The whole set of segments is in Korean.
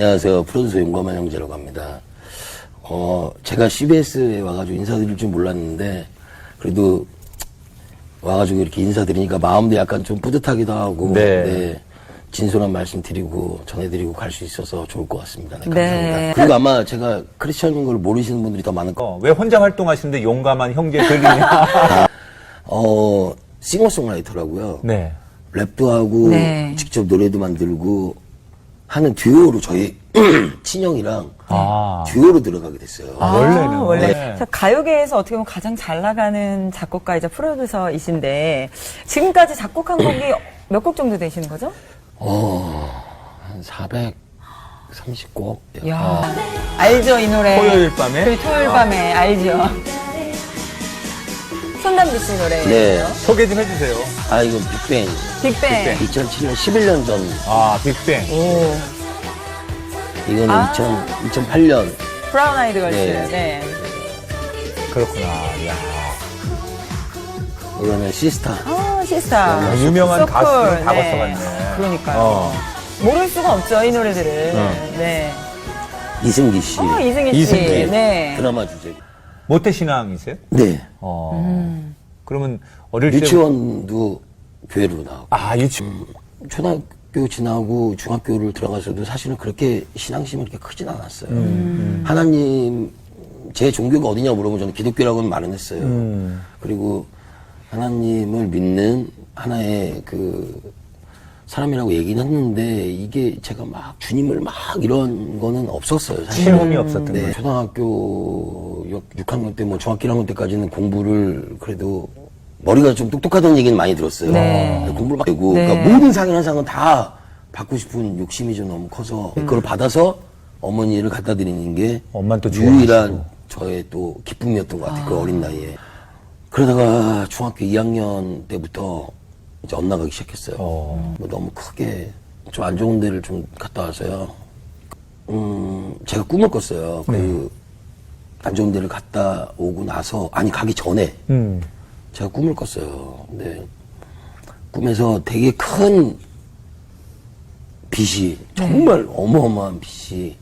안녕하세요. 프로듀서 용감한 형제라고 합니다. 어, 제가 CBS에 와가지고 인사드릴 줄 몰랐는데, 그래도 와가지고 이렇게 인사드리니까 마음도 약간 좀 뿌듯하기도 하고, 네. 네, 진솔한 말씀 드리고, 전해드리고 갈 수 있어서 좋을 것 같습니다. 네, 네. 감사합니다. 그리고 아마 제가 크리스천인 걸 모르시는 분들이 더 많을 것 어, 왜 혼자 활동하시는데 용감한 형제 들리냐? 어, 싱어송라이터라고요. 네. 랩도 하고 네. 직접 노래도 만들고 하는 듀오로 저희 친형이랑 아. 듀오로 들어가게 됐어요. 아, 원래는. 원래 네. 자, 가요계에서 어떻게 보면 가장 잘 나가는 작곡가이자 프로듀서이신데 지금까지 작곡한 곡이 몇 곡 정도 되시는 거죠? 어, 한 430곡? 야 알죠 이 노래. 토요일 밤에? 그 토요일 밤에 알죠. 손담비 씨 노래예요. 네. 소개 좀 해주세요. 아, 이건 빅뱅. 빅뱅. 2007년, 11년 전. 아, 빅뱅. 오. 이거는 아. 2000, 2008년. 브라운 아이드 걸스. 네. 네. 그렇구나. 야. 이거는 시스타. 아 시스타. 유명한 소쿨. 가수들 다 네. 봤어갔네. 그러니까요. 어. 모를 수가 없죠 이 노래들을. 어. 네. 이승기 씨. 어 이승기 씨. 이승기. 네. 드라마 주제. 모태 신앙이세요? 네. 어. 음. 그러면 어릴 때. 유치원도 교회로 나오고. 아, 유치. 초등학교 지나고 중학교를 들어가서도 사실은 그렇게 신앙심이 그렇게 크진 않았어요. 음, 하나님, 제 종교가 어디냐 물어보면 저는 기독교라고는 말은 했어요. 음. 그리고 하나님을 믿는 하나의 그 사람이라고 얘기는 했는데 이게 제가 막 주님을 막 이런 거는 없었어요. 사실. 실험이 없었던 네, 거예요. 초등학교 6학년 때, 뭐 중학교 1학년 때까지는 공부를 그래도 머리가 좀 똑똑하다는 얘기는 많이 들었어요. 네. 공부를 막 하고, 네. 그러니까 모든 상이한상은 다 받고 싶은 욕심이 좀 너무 커서 그걸 받아서 어머니를 갖다 드리는 게 엄마는 또 유일한 저의 또 기쁨이었던 것 같아요. 그 어린 나이에. 그러다가 중학교 2학년 때부터 이제 엇나가기 시작했어요. 어. 뭐 너무 크게 좀 안 좋은 데를 좀 갔다 와서요. 음, 제가 꿈을 꿨어요. 그, 안 좋은 데를 갔다 오고 나서, 아니, 가기 전에, 음. 제가 꿈을 꿨어요. 근데, 꿈에서 되게 큰 빛이, 정말 어마어마한 빛이,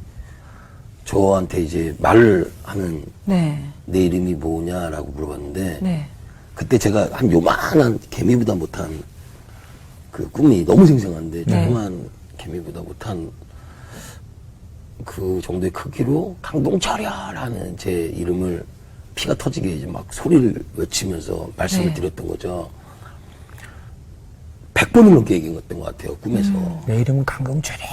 저한테 이제 말을 하는 네. 내 이름이 뭐냐라고 물어봤는데, 네. 그때 제가 한 요만한 개미보다 못한 그 꿈이 너무 생생한데 네. 조그만 개미보다 못한 그 정도의 크기로 강동철이야라는 제 이름을 피가 터지게 이제 막 소리를 외치면서 말씀을 네. 드렸던 거죠. 100번을 넘게 얘기했던 것 같아요, 꿈에서. 내 이름은 강동철이야.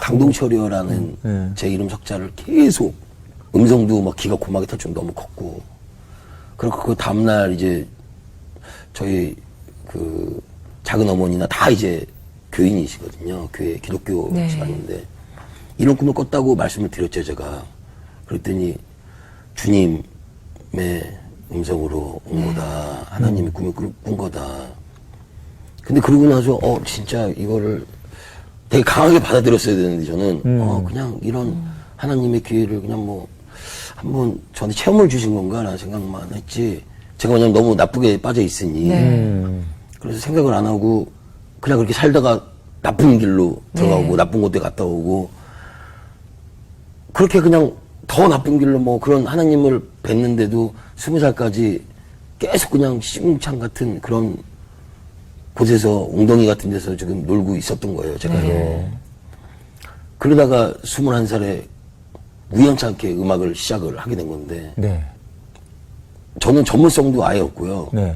강동철이라는 음. 제 이름 석자를 계속 음성도 막 기가 고막이 탈 정도 너무 컸고 그리고 그 다음날 이제 저희 그 작은 어머니나 다 이제 교인이시거든요. 교회 기독교 네. 시간인데. 이런 꿈을 꿨다고 말씀을 드렸죠 제가. 그랬더니 주님의 음성으로 온 거다. 하나님의 꿈을 꿀- 꾼 거다. 근데 그러고 나서 어 진짜 이거를 되게 강하게 받아들였어야 되는데 저는 어 그냥 이런 하나님의 기회를 그냥 뭐 한번 저한테 체험을 주신 건가라는 생각만 했지 제가 그냥 너무 나쁘게 빠져 있으니 네. 음. 그래서 생각을 안 하고 그냥 그렇게 살다가 나쁜 길로 들어가고 네. 나쁜 곳에 갔다 오고 그렇게 그냥 더 나쁜 길로 뭐 그런 하나님을 뵀는데도 스무 살까지 계속 그냥 시궁창 같은 그런 곳에서 웅덩이 같은 데서 지금 놀고 있었던 거예요, 제가요. 네. 그러다가 21살에 우연찮게 음악을 시작을 하게 된 건데, 네. 저는 전문성도 아예 없고요. 네.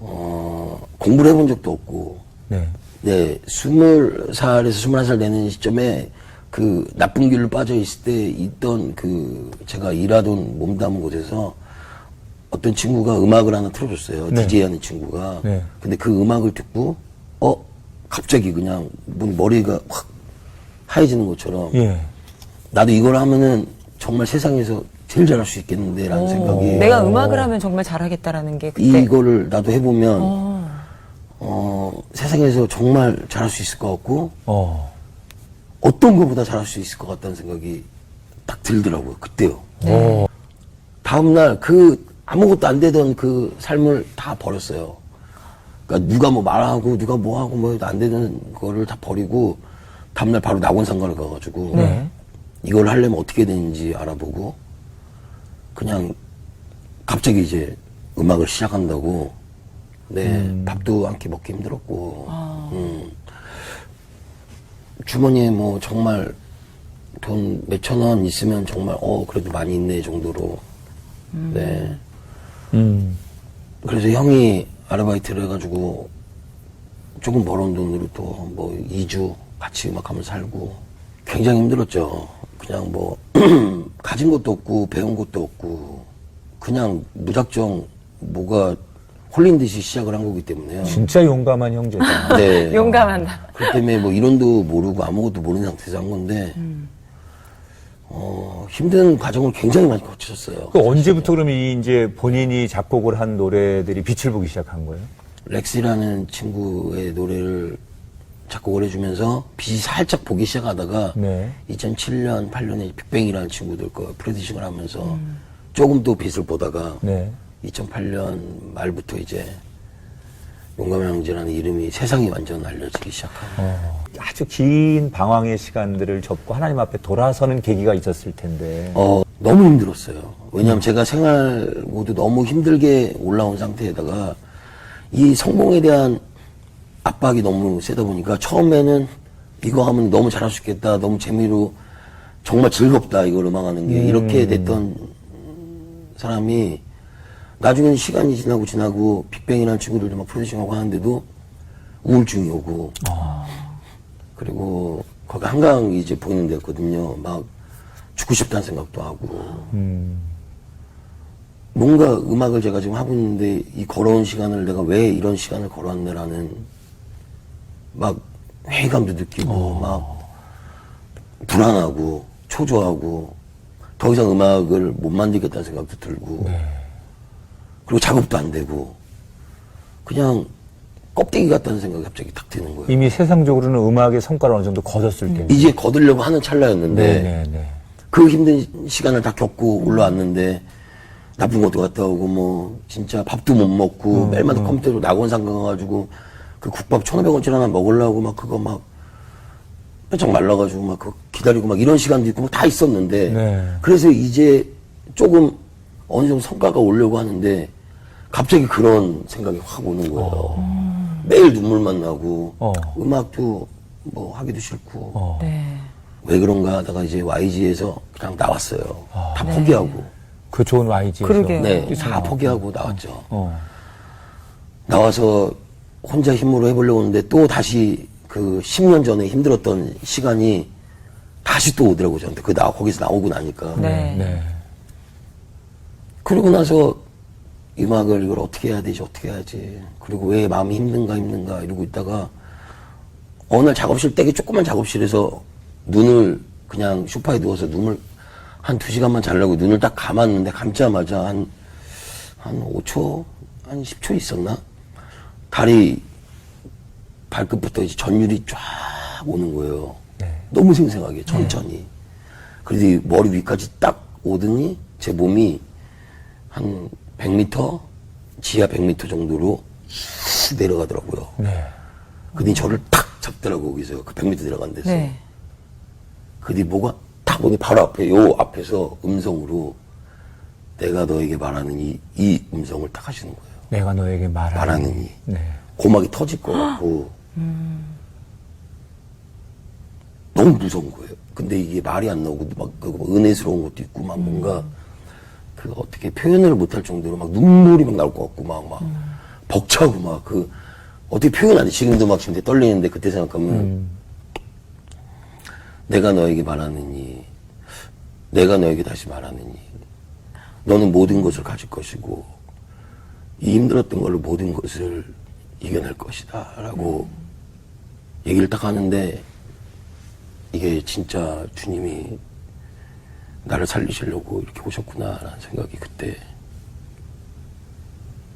어, 공부를 해본 적도 없고, 네. 네, 스물 살에서 스물한 살 되는 시점에 그 나쁜 길로 빠져 있을 때 있던 그 제가 일하던 몸담은 곳에서 어떤 친구가 음악을 하나 틀어줬어요. 네. DJ 하는 친구가. 네. 근데 그 음악을 듣고, 어, 갑자기 그냥 뭔 머리가 확 하얘지는 것처럼 예. 나도 이걸 하면은 정말 세상에서 제일 잘할 수 있겠는데 라는 생각이 내가 음악을 하면 정말 잘하겠다라는 게 그때. 이거를 나도 해보면 어. 어, 세상에서 정말 잘할 수 있을 것 같고 어. 어떤 것보다 잘할 수 있을 것 같다는 생각이 딱 들더라고요. 그때요. 어. 다음날 그 아무것도 안 되던 그 삶을 다 버렸어요. 그러니까 누가 뭐 말하고 누가 뭐 하고 뭐 해도 안 되는 거를 다 버리고 다음날 바로 낙원상가를 가가지고 네. 이걸 하려면 어떻게 되는지 알아보고 그냥 갑자기 이제 음악을 시작한다고. 네 밥도 한 끼 먹기 힘들었고. 음. 주머니에 뭐 정말 돈 몇천 원 있으면 정말 어 그래도 많이 있네 정도로. 네. 음. 그래서 형이 아르바이트를 해가지고 조금 벌어온 돈으로 또 뭐 2주 같이 음악하면서 살고 굉장히 힘들었죠. 그냥 뭐 가진 것도 없고 배운 것도 없고 그냥 무작정 뭐가 홀린 듯이 시작을 한 거기 때문에요. 진짜 용감한 형제다. 네. 용감한다. 그렇기 때문에 뭐 이론도 모르고 아무것도 모르는 상태에서 한 건데 어, 힘든 과정을 굉장히 많이 거치셨어요. 그 언제부터 그러면 이 이제 본인이 작곡을 한 노래들이 빛을 보기 시작한 거예요? 렉시라는 친구의 노래를 작곡을 해주면서 빛이 살짝 보기 시작하다가 네. 2007년, 8년에 빅뱅이라는 친구들 거 프로듀싱을 하면서 조금 또 빛을 보다가 네. 2008년 말부터 이제 용감한 형제라는 이름이 세상이 완전 알려지기 시작한 어, 아주 긴 방황의 시간들을 접고 하나님 앞에 돌아서는 계기가 있었을 텐데. 어, 너무 힘들었어요. 왜냐하면 제가 생활 모두 너무 힘들게 올라온 상태에다가 이 성공에 대한 압박이 너무 세다 보니까 처음에는 이거 하면 너무 잘할 수 있겠다. 너무 재미로 정말 즐겁다. 이걸 음악하는 게. 이렇게 됐던 사람이 나중에는 시간이 지나고 지나고 빅뱅이라는 친구들도 막 프로듀싱하고 하는데도 우울증이 오고 그리고 거기 한강이 이제 보이는 데였거든요. 막 죽고 싶다는 생각도 하고 음. 뭔가 음악을 제가 지금 하고 있는데 이 걸어온 시간을 내가 왜 이런 시간을 걸어왔네라는 막 회의감도 느끼고 막 불안하고 초조하고 더 이상 음악을 못 만들겠다는 생각도 들고 그리고 작업도 안 되고 그냥 껍데기 같다는 생각이 갑자기 탁 드는 거예요. 이미 세상적으로는 음악의 성과를 어느 정도 거뒀을 텐데. 이제 거두려고 하는 찰나였는데 네, 네, 네. 그 힘든 시간을 다 겪고 올라왔는데 나쁜 것도 갔다 오고 뭐 진짜 밥도 못 먹고 매일마다 컴퓨터로 낙원 상 가가지고 그 국밥 1,500원짜리 하나 먹으려고 막 그거 막 뼈쩍 말라가지고 막 그거 기다리고 막 이런 시간도 있고 막 다 있었는데 네. 그래서 이제 조금 어느 정도 성과가 오려고 하는데 갑자기 그런 생각이 확 오는 거예요. 매일 눈물만 나고 어. 음악도 뭐 하기도 싫고 어. 네. 왜 그런가 하다가 이제 YG에서 그냥 나왔어요. 다 포기하고. 그 좋은 YG에서. 그러게요. 네, 다 포기하고 나왔죠. 어. 나와서 혼자 힘으로 해보려고 하는데 또 다시 그 10년 전에 힘들었던 시간이 다시 또 오더라고요, 저한테. 그 나, 거기서 나오고 나니까. 네. 네. 그러고 나서 음악을 이걸 어떻게 해야 되지, 어떻게 해야지. 그리고 왜 마음이 힘든가, 힘든가 이러고 있다가 어느 날 작업실 댁에 조그만 작업실에서 눈을 그냥 소파에 누워서 눈을 한 두 시간만 자려고 눈을 딱 감았는데 감자마자 한, 한 5초, 한 10초 있었나? 다리 발끝부터 이제 전율이 쫙 오는 거예요. 네. 너무 생생하게, 천천히. 그래도 이 머리 위까지 딱 오더니 제 몸이 한 100m, 지하 100m 정도로 쑥 내려가더라고요. 네. 그뒤 저를 탁 잡더라고, 거기서. 그 100m 내려간 데서. 네. 그뒤 뭐가 탁 오니 바로 앞에, 요 앞에서 음성으로 내가 너에게 말하는 이, 이 음성을 딱 하시는 거예요. 내가 너에게. 말하느니. 네. 고막이 터질 것 같고. 너무 무서운 거예요. 근데 이게 말이 안 나오고, 막, 그 은혜스러운 것도 있고, 막 뭔가, 그 어떻게 표현을 못할 정도로 막 눈물이 막 나올 것 같고, 막, 막, 벅차고 막, 그, 어떻게 표현 안 해. 지금도 막 지금 떨리는데 그때 생각하면, 내가 너에게 말하느니, 내가 너에게 다시 말하느니, 너는 모든 것을 가질 것이고, 이 힘들었던 걸로 모든 것을 이겨낼 것이다. 라고 얘기를 딱 하는데, 이게 진짜 주님이 나를 살리시려고 이렇게 오셨구나라는 생각이 그때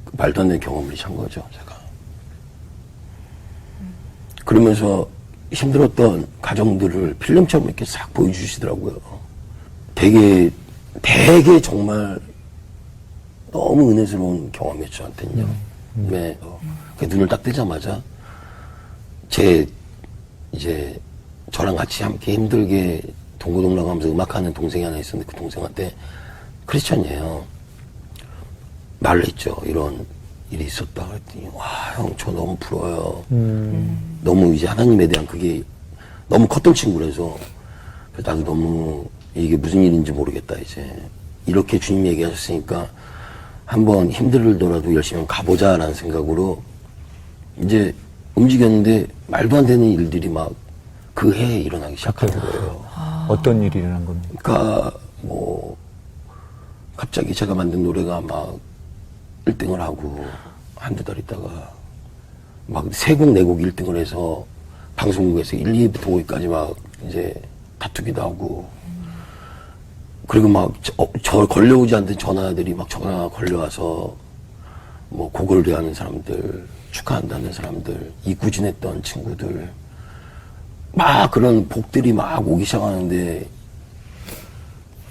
그 말도 안 되는 경험을 한 거죠, 제가. 그러면서 힘들었던 가정들을 필름처럼 이렇게 싹 보여주시더라고요. 되게, 되게 정말 너무 은혜스러운 경험이었죠, 저한테는요. 네. 어, 그 눈을 딱 뜨자마자 제 이제 저랑 같이 함께 힘들게 동고동락 하면서 음악하는 동생이 하나 있었는데 그 동생한테 크리스천이에요. 말을 했죠. 이런 일이 있었다 그랬더니 와 형 저 너무 부러워요. 너무 이제 하나님에 대한 그게 너무 컸던 친구라서 그래서 나도 너무 이게 무슨 일인지 모르겠다 이제 이렇게 주님이 얘기하셨으니까 한번 힘들더라도 열심히 한번 가보자 라는 생각으로 이제 움직였는데 말도 안 되는 일들이 막 그 해에 일어나기 시작하는 거예요. 어떤 일이 일어난 겁니까? 그러니까 뭐 갑자기 제가 만든 노래가 막 1등을 하고 한 두 달 있다가 막 세 곡 네 곡 1등을 해서 방송국에서 1, 2부터 5위까지 막 이제 다투기도 하고 그리고 막저 걸려오지 않던 전화들이 막 전화 걸려와서 뭐 곡을 대하는 사람들 축하한다는 사람들 이구진했던 친구들 막 그런 복들이 막 오기 시작하는데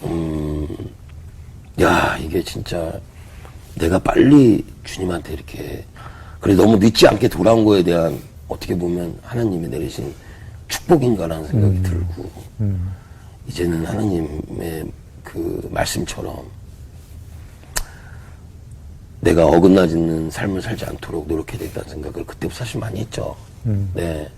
음, 야, 이게 진짜 내가 빨리 주님한테 이렇게, 그래, 너무 늦지 않게 돌아온 거에 대한 어떻게 보면 하나님이 내리신 축복인가라는 생각이 들고, 이제는 하나님의 그 말씀처럼 내가 어긋나지는 삶을 살지 않도록 노력해야 되겠다는 생각을 그때부터 사실 많이 했죠. 네.